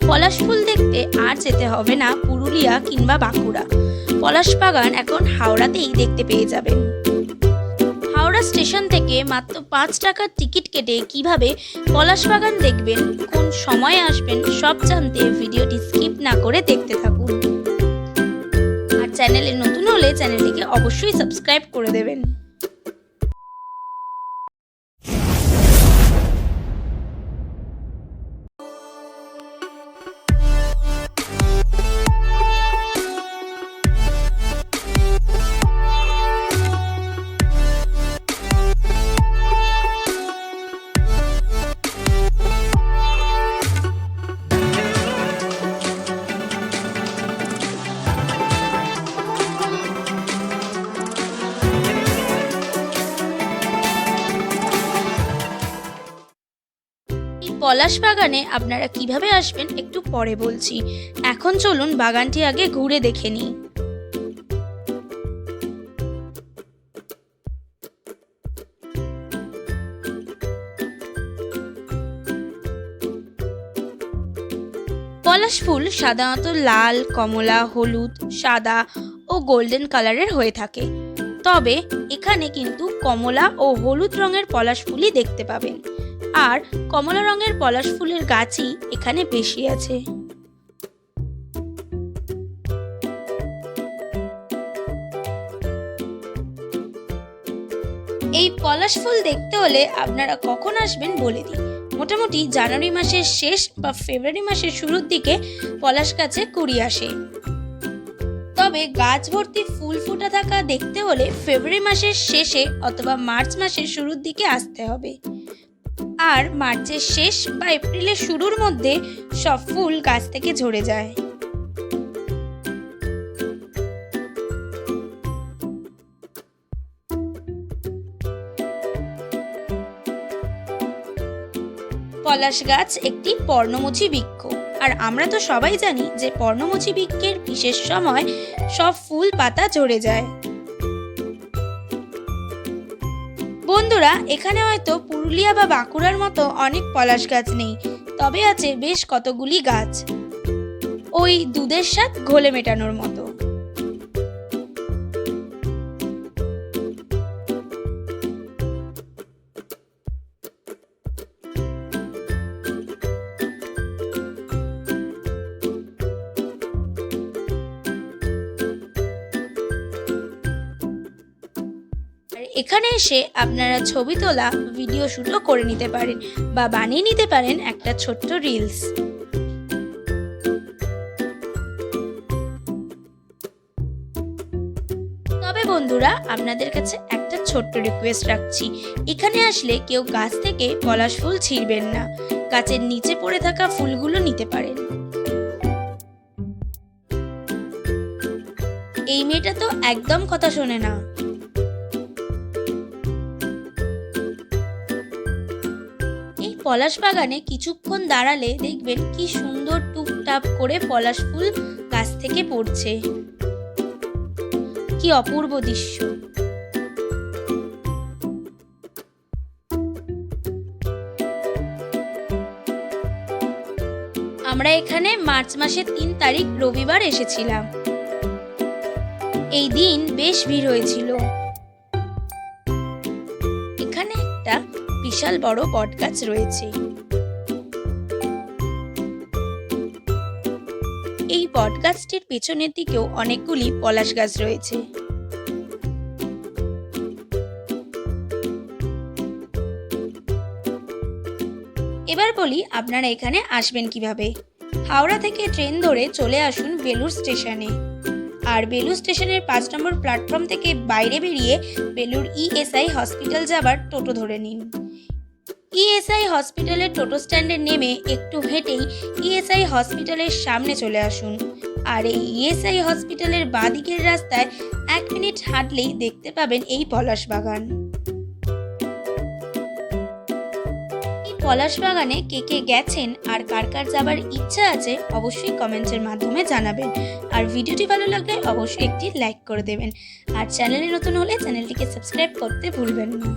পলাশ ফুল দেখতে আর যেতে হবে না পুরুলিয়া কিংবা বাঁকুড়া। পলাশ বাগান এখন হাওড়াতেই দেখতে পেয়ে যাবেন। হাওড়া স্টেশন থেকে মাত্র পাঁচ টাকার টিকিট কেটে কীভাবে পলাশ বাগান দেখবেন, কোন সময়ে আসবেন, সব জানতে ভিডিওটি স্কিপ না করে দেখতে থাকুন। আর চ্যানেলে নতুন হলে চ্যানেলটিকে অবশ্যই সাবস্ক্রাইব করে দেবেন। পলাশ বাগানে আপনারা কীভাবে আসবেন একটু পরে বলছি। এখন চলুন বাগানটি আগে ঘুরে দেখে নিই। পলাশ ফুল সাধারণত লাল, কমলা, হলুদ, সাদা ও গোল্ডেন কালারের হয়ে থাকে। তবে এখানে কিন্তু কমলা ও হলুদ রঙের পলাশ ফুলই দেখতে পাবেন। আর কমলা রঙের পলাশ ফুলের গাছই এখানে বেশি আছে। এই পলাশ ফুল দেখতে হলে আপনারা কখন আসবেন বলে দিই। মোটামুটি জানুয়ারি মাসের শেষ বা ফেব্রুয়ারি মাসের শুরুর দিকে পলাশ গাছে কুড়ি আসে। তবে গাছ ভর্তি ফুল ফুটা থাকা দেখতে হলে ফেব্রুয়ারি মাসের শেষে অথবা মার্চ মাসের শুরুর দিকে আসতে হবে। আর মার্চের শেষ বা এপ্রিলের শুরুর মধ্যে সব ফুল গাছ থেকে ঝরে যায়। পলাশ গাছ একটি পর্ণমোচী বৃক্ষ। আর আমরা তো সবাই জানি যে পর্ণমোচী বৃক্ষের বিশেষ সময় সব ফুল পাতা ঝরে যায়। বন্ধুরা, এখানে হয়তো পুরুলিয়া বা বাঁকুড়ার মতো অনেক পলাশ গাছ নেই, তবে আছে বেশ কতগুলি গাছ। ওই দুধের স্বাদ ঘোলে মেটানোর মতো। এখানে এসে আপনারা ছবি তোলা, ভিডিও শুটও করে নিতে পারেন বা বানিয়ে নিতে পারেন একটা ছোট্ট রিলস। তবে বন্ধুরা, আপনাদের কাছে একটা ছোট্ট রিকোয়েস্ট রাখছি। এখানে আসলে কেউ গাছ থেকে পলাশ ফুল ছিঁড়বেন না। গাছের নিচে পড়ে থাকা ফুলগুলো নিতে পারেন। এই মেয়েটা তো একদম কথা শোনে না। পলাশ বাগানে কিছুক্ষণ দাঁড়ালে দেখবেন কি সুন্দর টুপটাপ করে পলাশ ফুল গাছ থেকে পড়ছে। কি অপূর্ব দৃশ্য। আমরা এখানে মার্চ মাসের তিন তারিখ রবিবার এসেছিলাম। এই দিন বেশ ভিড় হয়েছিল। বিশাল বড় বটগাছ রয়েছে। এই বটগাছটির পেছনের দিকেও অনেকগুলি পলাশ গাছ রয়েছে। এবার বলি আপনারা এখানে আসবেন কীভাবে। হাওড়া থেকে ট্রেন ধরে চলে আসুন বেলুর স্টেশনে। আর বেলুর স্টেশনের পাঁচ নম্বর প্ল্যাটফর্ম থেকে বাইরে বেরিয়ে বেলুর ইএসআই হসপিটাল যাবার টোটো ধরে নিন। ইএসআই হসপিটালের টোটো স্ট্যান্ডে নেমে একটু হেঁটেই ইএসআই হসপিটালের সামনে চলে আসুন। আর এই ইএসআই হসপিটালের বাঁদিকের রাস্তায় এক মিনিট হাঁটলেই দেখতে পাবেন এই পলাশ বাগান। পলাশ বাগানে কে কে গেছেন আর কার কার যাবার ইচ্ছা আছে অবশ্যই কমেন্টের মাধ্যমে জানাবেন। আর ভিডিওটি ভালো লাগলে অবশ্যই একটি লাইক করে দেবেন। আর চ্যানেলে নতুন হলে চ্যানেলটিকে সাবস্ক্রাইব করতে ভুলবেন না।